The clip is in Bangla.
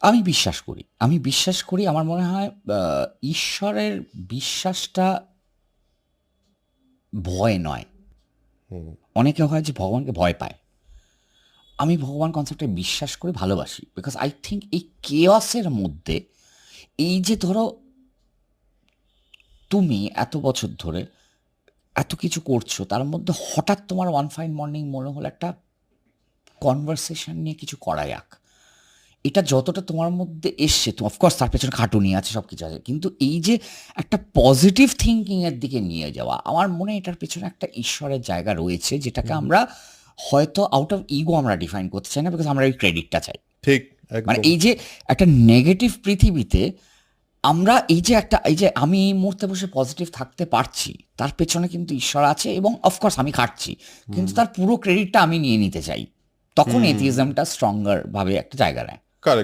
আমি বিশ্বাস করি আমি বিশ্বাস করি আমার মনে হয় ঈশ্বরের বিশ্বাসটা ভয় নয়। অনেকে হয় যে ভগবানকে ভয় পায়। আমি ভগবান কনসেপ্টে বিশ্বাস করি ভালোবাসি বিকজ আই থিঙ্ক এই কেয়াসের মধ্যে এই যে ধরো তুমি এত বছর ধরে এত কিছু করছ তার মধ্যে হঠাৎ তোমার ওয়ান ফাইন মর্নিং মনে হলো একটা কনভারসেশন নিয়ে কিছু করা যাক। এটা যতটা তোমার মধ্যে এসছে তো অফকোর্স তার পেছনে খাটুনি আছে সব কিছু আছে। কিন্তু এই যে একটা পজিটিভ থিঙ্কিংয়ের দিকে নিয়ে যাওয়া আমার মনে এটার পেছনে একটা ঈশ্বরের জায়গা রয়েছে যেটাকে আমরা হয়তো আউট অফ ইগো আমরা ডিফাইন করতে চাই না বিকজ আমরা ওই ক্রেডিটটা চাই। ঠিক মানে এই যে একটা নেগেটিভ পৃথিবীতে আমরা এই যে একটা এই যে আমি এই মুহূর্তে বসে পজিটিভ থাকতে পারছি তার পেছনে কিন্তু ঈশ্বর আছে এবং অফকোর্স আমি খাটছি। কিন্তু তার পুরো ক্রেডিটটা আমি নিয়ে নিতে চাই। তখন এথিজমটা স্ট্রঙ্গার ভাবে একটা জায়গা নেয়। Cara,